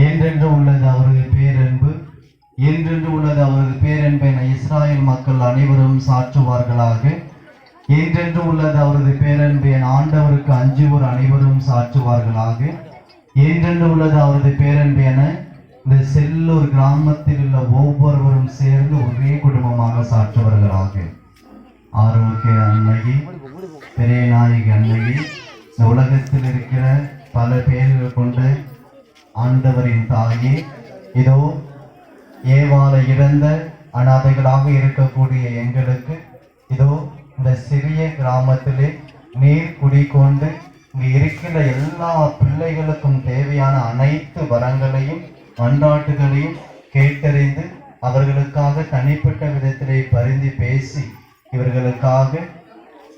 என்றென்று உள்ளது அவரது பேரன்பு என்றென்று உள்ளது அவரது பேரன்பை இஸ்ராயல் மக்கள் அனைவரும் சாற்றுவார்களாக என்றென்று உள்ளது அவரது பேரன்பு என் ஆண்டவருக்கு அஞ்சுவோர் அனைவரும் சாற்றுவார்களாக என்றென்று உள்ளது அவரது பேரன்பு என இந்த செல்லூர் கிராமத்தில் உள்ள ஒவ்வொருவரும் சேர்ந்து ஒரே குடும்பமாக சாற்றுவார்களாக ஆரோக்கிய அன்னையை பெரிய நாயகி அன்னையை இந்த உலகத்தில் இருக்கிற பல பேர்கள் கொண்ட ஆண்டவரின் தாயே இதோ ஏவால இழந்த அனாதைகளாக இருக்கக்கூடிய எங்களுக்கு இதோ இந்த சிறிய கிராமத்திலே நீர் குடிக்கொண்டு இங்கு இருக்கிற எல்லா பிள்ளைகளுக்கும் தேவையான அனைத்து வரங்களையும் மன்றாட்டுகளையும் கேட்டறிந்து அவர்களுக்காக தனிப்பட்ட விதத்திலே பரிந்து பேசி இவர்களுக்காக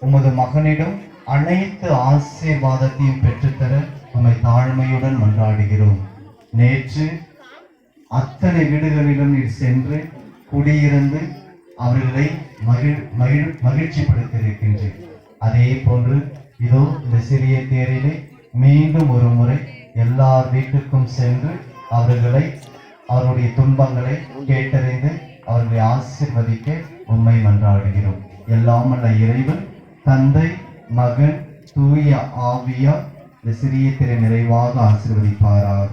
உமது மகனிடம் அனைத்து ஆசீர்வாதத்தையும் பெற்றுத்தர உம்மை தாழ்மையுடன் மன்றாடுகிறோம். நேற்று அத்தனை வீடுகளிலும் நீர் சென்று குடியிருந்து அவர்களை மகிழ் மகிழ் மகிழ்ச்சிப்படுத்தியிருக்கின்றேன் அதே போன்று இதோ இந்த சிறிய தேரிலே மீண்டும் ஒரு முறை எல்லார் வீட்டுக்கும் சென்று அவர்களை அவருடைய துன்பங்களை கேட்டறிந்து அவர்களை ஆசிர்வதிக்க உண்மை மன்றாடுகிறோம். எல்லாம் அல்ல இறைவன் தந்தை மகன் தூய ஆவியா இந்த சிறிய திரை நிறைவாக ஆசிர்வதிப்பாராக.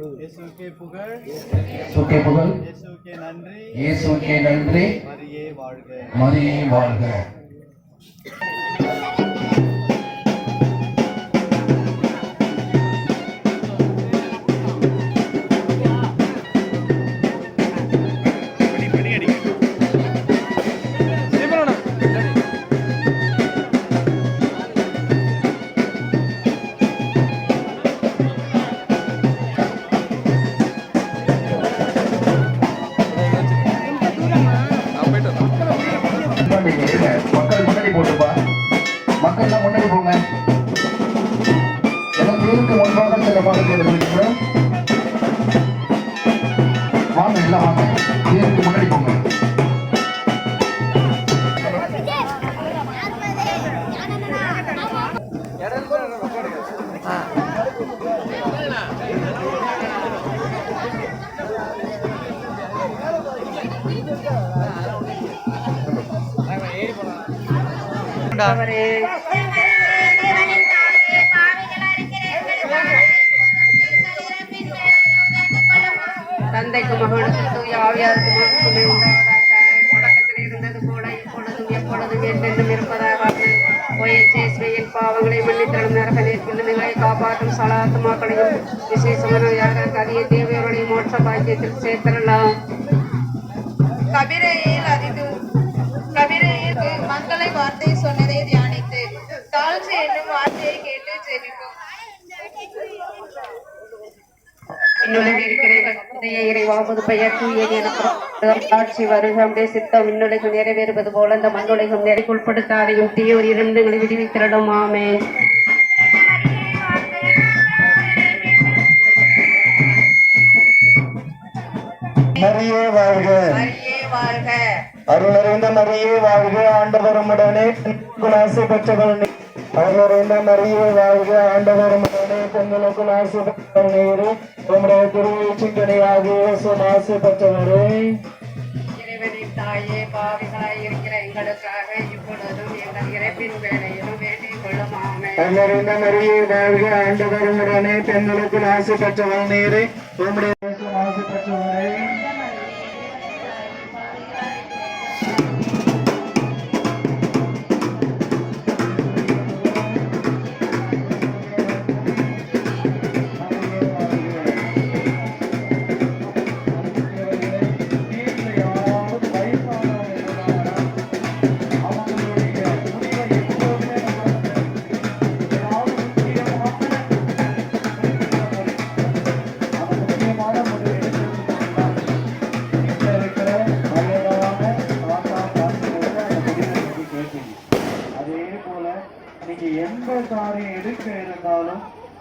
இயேசுவுக்கே புகழ் சுக்கே புகழ் இயேசுவுக்கே நன்றி இயேசுக்கே நன்றி மரியே வாழ்க மரியே வாழ்க தந்தைக்கு மகனுக்கு தூய உண்டாவதாக. தொடக்கத்தில் இருந்தது போல இப்பொழுதும் எப்பொழுதும் என்றென்றும் இருப்பதாக. ஒயச்சேஸ்வையின் பாவங்களை மன்னித்தலும் நரக நேர்ப்பிள்ளைகளை காப்பாற்றும் சலாத்மாக்களையும் விசேஷமான யாருக்கு அதிக தேவையோருடைய மோட்ச பாக்கியத்தில் சேர்த்தரலாம் கபிரையில் அதிது சித்தம் நிறைவேறுவது போல இந்த மண்ணுலகம் நிறைக்குட்படுத்தாதையும் தீயோர் இருந்து எங்களை விடுவித்திரடும் ஆமே மரியே வாழ்க. அருள் நிறைந்த மரியே வாழ்க. பெற்றவள் நீ. நிறைந்த மரியே வாழ்க ஆண்டவருமுடனே பெண்களுக்குள் ஆசை பெற்றவள் நீரே உம்முடைய திருச்சிந்தனையாக ஆசை பெற்றவரே தாயே பாவிகளாய் இருக்கிற எங்களுக்காக இப்பொழுதும் எங்கள் இறைப்பின் வேலையிலும் வேண்டிக் கொள்ளும் ஆசை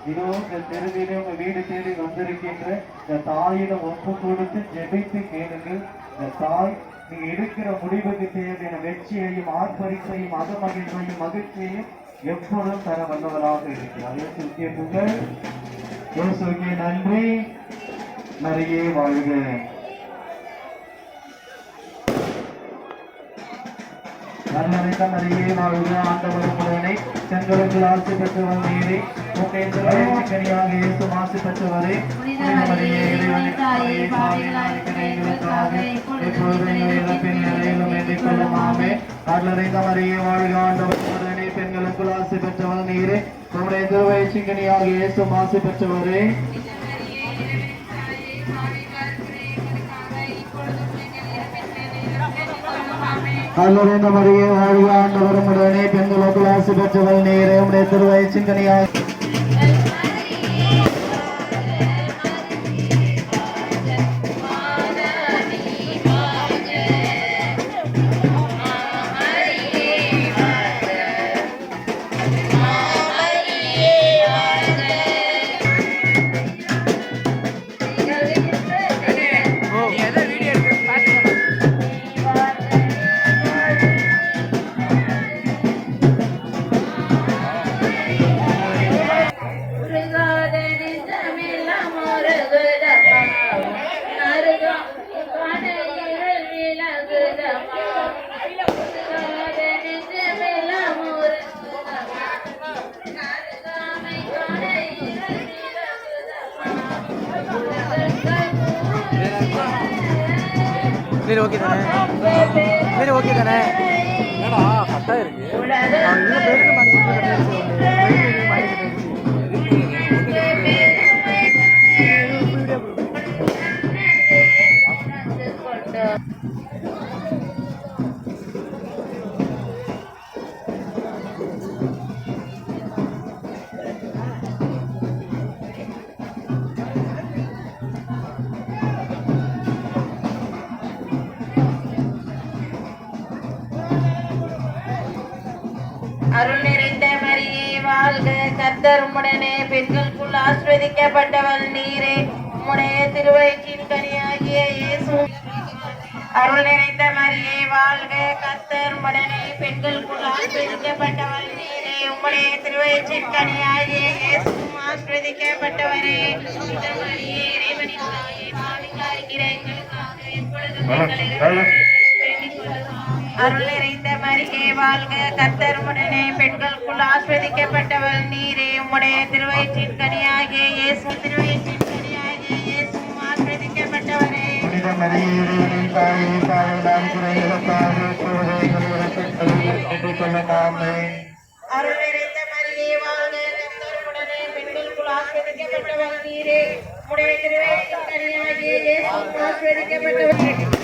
இதோ இந்த தெருவிலே உங்க வீடு தேடி வந்திருக்கின்ற இந்த தாயிடம் ஒப்பு கொடுத்து ஜெபித்து கேளுங்கள். இந்த தாய் நீங்க எடுக்கிற முடிவுக்கு தேவையான வெற்றியையும் ஆர்ப்பரிப்பையும் அகமகிழ்வையும் மகிழ்ச்சியையும் எப்பொழுதும் தர வந்தவராக இருக்கிறார். இயேசுக்கே புகழ். இயேசுக்கே நன்றி. நிறைய வாழ்க. நன்மனித நிறைய வாழ்க. ஆண்டவர் முருகனை செங்கலுக்கு ஆட்சி பெற்று நீரே உங்கள் கனியாக இயேசு ஆசி பெற்றவரே இப்பொழுது எங்கள் நிலையிலும் வேண்டிக் கொள்ளும் ஆமே அருளறிந்த வாழ்க ஆண்டவரும் பெண்களுக்குள் ஆசி பெற்றவர் நீரே உங்களுடைய திருவயிற்றின் கனியாக இயேசு ஆசி பெற்றவரே வாழ்க ஆண்டவரும் உடனே பெண்களுக்குள் பெற்றவர் நீரே. உடைய திருவயிற்றின் கனியாக சரி ஓகே தானே? சரி ஓகே தானே? என்னடா அவன் இன்னும் பேருக்கு மாட்டி அருள் நிறைந்த மரியே வாழ்க. கர்த்தர் உம்முடனே பெண்களுக்குள் ஆஸ்வதிக்கப்பட்டவள் நீரே. உம்முடைய திருவயிற்றின் கனியாகிய இயேசு. அருள் நிறைந்த மரியே வாழ்க. கர்த்தர் உம்முடனே பெண்களுக்குள் ஆஸ்வதிக்கப்பட்டவள் நீரே. உம்முடைய திருவயிற்றின் கனியாகிய இயேசு ஆஸ்வதிக்கப்பட்டவரே மரியே இறைவனின் தாயே பாவிகளாய் இருக்கிற எங்களுக்காக எப்பொழுதும். அருள் நிறைந்த மரியே வாழ்க. கர்த்தர் உடனே பெண்களுக்குள் ஆஸ்வதிக்கப்பட்டவள். நீரே உம்முடைய திருவயிற்றின் கனியாகிய இயேசு திருவயிற்றின் கனியாகிய இயேசு ஆஸ்வதிக்கப்பட்டவரே புனித தாயே மரியே வாழ்க. பெண்களுக்குள் ஆஸ்வதிக்கப்பட்டவள். நீரே உம்முடைய திருவயிற்றின் கனியாகிய இயேசு ஆஸ்வதிக்கப்பட்டவரே.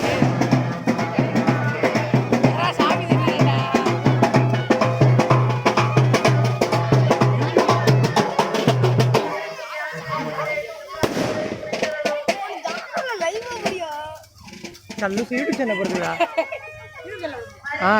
கல்லு சீட்டு சென்ன போடுறா ஆ.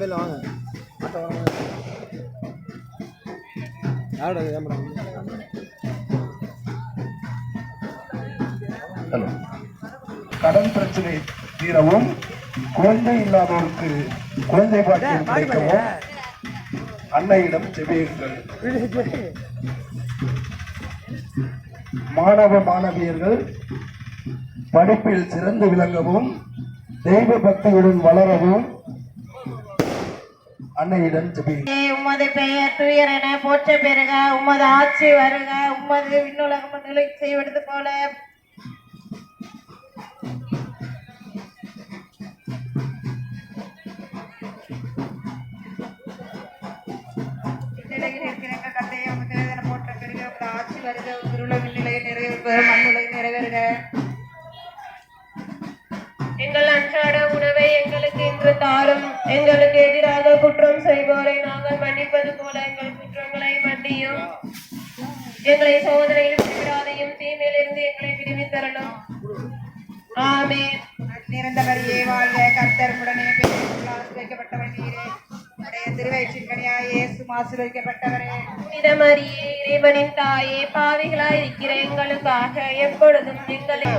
போயிடலாம் வாங்க. ஆட்டோ வாங்க. யாரோட கேமரா ஹலோ. கடன் பிரச்சனை தீரவும் குழந்தை இல்லாதவருக்கு குழந்தை பாக்கியம் கிடைக்கவும் அன்னையிடம் ஜெபியுங்கள் மாணவ மாணவியர்கள் படிப்பில் சிறந்து விளங்கவும் தெய்வ பக்தியுடன் வளரவும் அன்னையிடம் ஜெபி. உமது பெயர் துயர் என போற்ற பெறுக உமது ஆட்சி வருக உமது விண்ணுலக மக்களை செய்வது போல. விண்ணுலகில் இருக்கிற எங்கள் போற்ற பெறுக உமது ஆட்சி வருக உமது திருவுளம் விண்ணுலகில் நிறைவேறுக மண்ணுலகில் நிறைவேறுக. எங்கள் அன்றாட உணவை எங்களுக்கு இன்று தாரும். எங்களுக்கு எதிராக குற்றம் செய்வோரை நாங்கள் மன்னிப்பது போல எங்கள் குற்றங்களை மன்னியும். எங்களை சோதனையில் விடாதையும் தீமையிலிருந்து எங்களை விடுவித்தரணும். ஆமே நிறந்தவரியே வாழ்க. கர்த்தர் உடனே ஆசிரியக்கப்பட்டவர் நீரே. உடைய திருவயிற்றின் கனியாய் இயேசு ஆசீர்வதிக்கப்பட்டவரே. புனித மரியே இறைவனின் தாயே பாவிகளாய் இருக்கிற எங்களுக்காக எப்பொழுதும் எங்களை